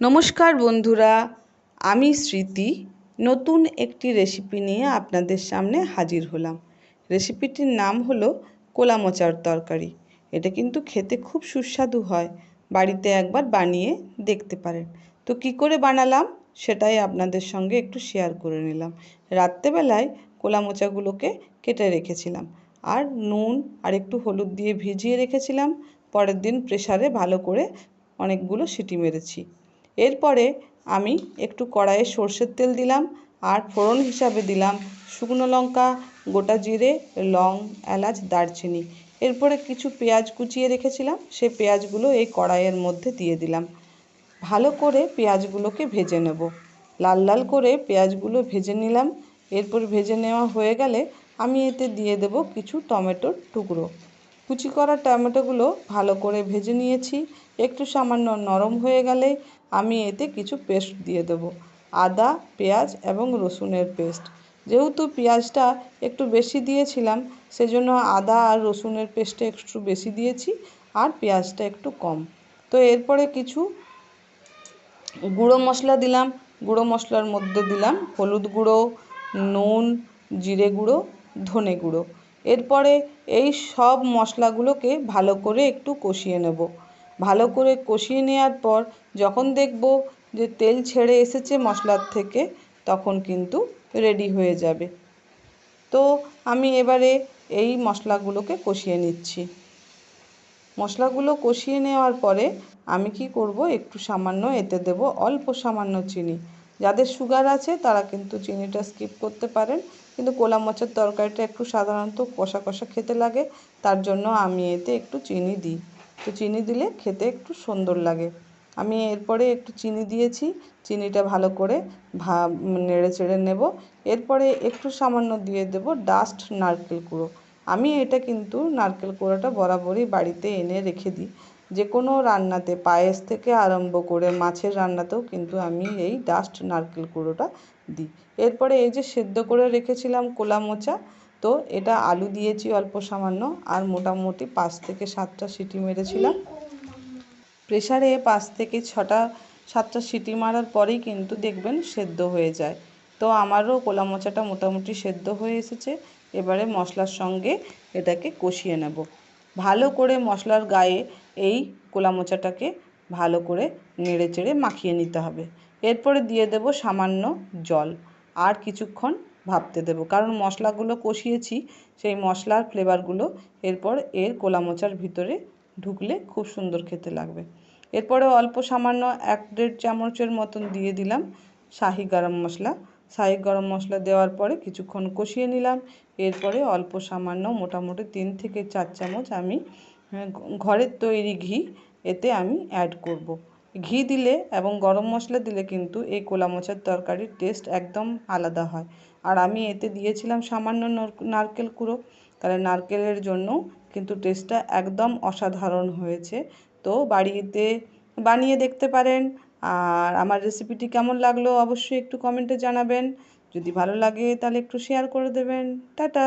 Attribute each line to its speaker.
Speaker 1: নমস্কার বন্ধুরা, আমি স্মৃতি। নতুন একটি রেসিপি নিয়ে আপনাদের সামনে হাজির হলাম। রেসিপিটির নাম হলো কোলা মোচার তরকারি। এটা কিন্তু খেতে খুব সুস্বাদু হয়। বাড়িতে একবার বানিয়ে দেখতে পারেন। তো কি করে বানালাম, সেটাই আপনাদের সঙ্গে একটু শেয়ার করে নিলাম। রাত্রেবেলায় কোলা মোচাগুলোকে কেটে রেখেছিলাম। আর নুন আর একটু হলুদ দিয়ে ভিজিয়ে রেখেছিলাম। পরের দিন প্রেসারে ভালো করে অনেকগুলো সিটি মেরেছি। এরপরে আমি একটু কড়াইয়ে সর্ষের তেল দিলাম আর ফোড়ন হিসাবে দিলাম শুকনো লঙ্কা, গোটা জিরে, লং, এলাচ, দারচিনি। এরপরে কিছু পেঁয়াজ কুচিয়ে রেখেছিলাম, সেই পেঁয়াজগুলো এই কড়াইয়ের মধ্যে দিয়ে দিলাম। ভালো করে পেঁয়াজগুলোকে ভেজে নেব। লাল লাল করে পেঁয়াজগুলো ভেজে নিলাম। এরপর ভেজে নেওয়া হয়ে গেলে আমি এতে দিয়ে দেব কিছু টমেটোর টুকরো। কুচি করা টমেটোগুলো ভালো করে ভেজে নিয়েছি। একটু সামান্য নরম হয়ে গেলে আমি এতে কিছু পেস্ট দিয়ে দেব। আদা, পেঁয়াজ এবং রসুনের পেস্ট। যেহেতু পেঁয়াজটা একটু বেশি দিয়েছিলাম, সেজন্য আদা আর রসুনের পেস্টটা একটু বেশি দিয়েছি আর পেঁয়াজটা একটু কম। তো এরপরে কিছু গুঁড়ো মশলা দিলাম। গুঁড়ো মশলার মধ্যে দিলাম হলুদ গুঁড়ো, নুন, জিরে গুঁড়ো, ধনে গুঁড়ো। এরপরে এই সব মশলাগুলোকে ভালো করে একটু কষিয়ে নেব। ভালো করে কষিয়ে নেওয়ার পর যখন দেখব যে তেল ছেড়ে এসেছে মশলার থেকে, তখন কিন্তু রেডি হয়ে যাবে। তো আমি এবারে এই মশলাগুলোকে কষিয়ে নিচ্ছি। মশলাগুলো কষিয়ে নেওয়ার পরে আমি কি করব, একটু সামান্য এতে দেব, অল্প সামান্য চিনি। যাদের সুগার আছে, তারা কিন্তু চিনিটা স্কিপ করতে পারেন। কিন্তু কোলা মোচার তরকারিটা একটু সাধারণত কষা কষা খেতে লাগে। তার জন্য আমি এতে একটু চিনি দিই। তো চিনি দিলে খেতে একটু সুন্দর লাগে। আমি এরপরে একটু চিনি দিয়েছি। চিনিটা ভালো করে ভা, নেড়ে চেড়ে নেব। এরপরে একটু সামান্য দিয়ে দেব ডাস্ট নারকেল কুড়ো। আমি এটা কিন্তু নারকেল কুড়োটা বরাবরই বাড়িতে এনে রেখে দিই। যে কোনো রান্নাতে পায়েস থেকে আরম্ভ করে মাছের রান্নাতেও কিন্তু আমি এই ডাস্ট নারকেল কুড়োটা দিই। এরপরে এই যে সেদ্ধ করে রেখেছিলাম কোলা মোচা, তো এটা আলু দিয়েছি অল্প সামান্য, আর মোটামুটি পাঁচ থেকে সাতটা সিটি মেরেছিলাম। প্রেসারে পাঁচ থেকে ছটা, সাতটা সিটি মারার পরেই কিন্তু দেখবেন সেদ্ধ হয়ে যায়। তো আমারও কোলা মোচাটা মোটামুটি সেদ্ধ হয়ে এসেছে, এবারে মশলার সঙ্গে এটাকে কষিয়ে নেব। ভালো করে মশলার গায়ে এই কোলা মোচাটাকে ভালো করে নেড়ে চেড়ে মাখিয়ে নিতে হবে। এরপরে দিয়ে দেব সামান্য জল। আর কিছুক্ষণ ভাবতে দেবো। কারণ মশলাগুলো কষিয়েছি, সেই মশলার ফ্লেভারগুলো এরপর এর কোলা মোচার ভিতরে ঢুকলে খুব সুন্দর খেতে লাগবে। এরপরে অল্প সামান্য এক দেড় চামচের মতন দিয়ে দিলাম শাহি গরম মশলা। শাহি গরম মশলা দেওয়ার পরে কিছুক্ষণ কষিয়ে নিলাম। এরপরে অল্প সামান্য মোটামুটি তিন থেকে চার চামচ আমি ঘরের তৈরি ঘি এতে আমি অ্যাড করব। ঘি দিলে এবং গরম মশলা দিলে কিন্তু এই কোলা মোচার তরকারির টেস্ট একদম আলাদা হয়। আর আমি এতে দিয়েছিলাম সামান্য নারকেল কুড়ো। তাহলে নারকেলের জন্য কিন্তু টেস্টটা একদম অসাধারণ হয়েছে। তো বাড়িতে বানিয়ে দেখতে পারেন। আর আমার রেসিপিটি কেমন লাগল অবশ্যই একটু কমেন্টে জানাবেন। যদি ভালো লাগে তাহলে একটু শেয়ার করে দেবেন। টাটা!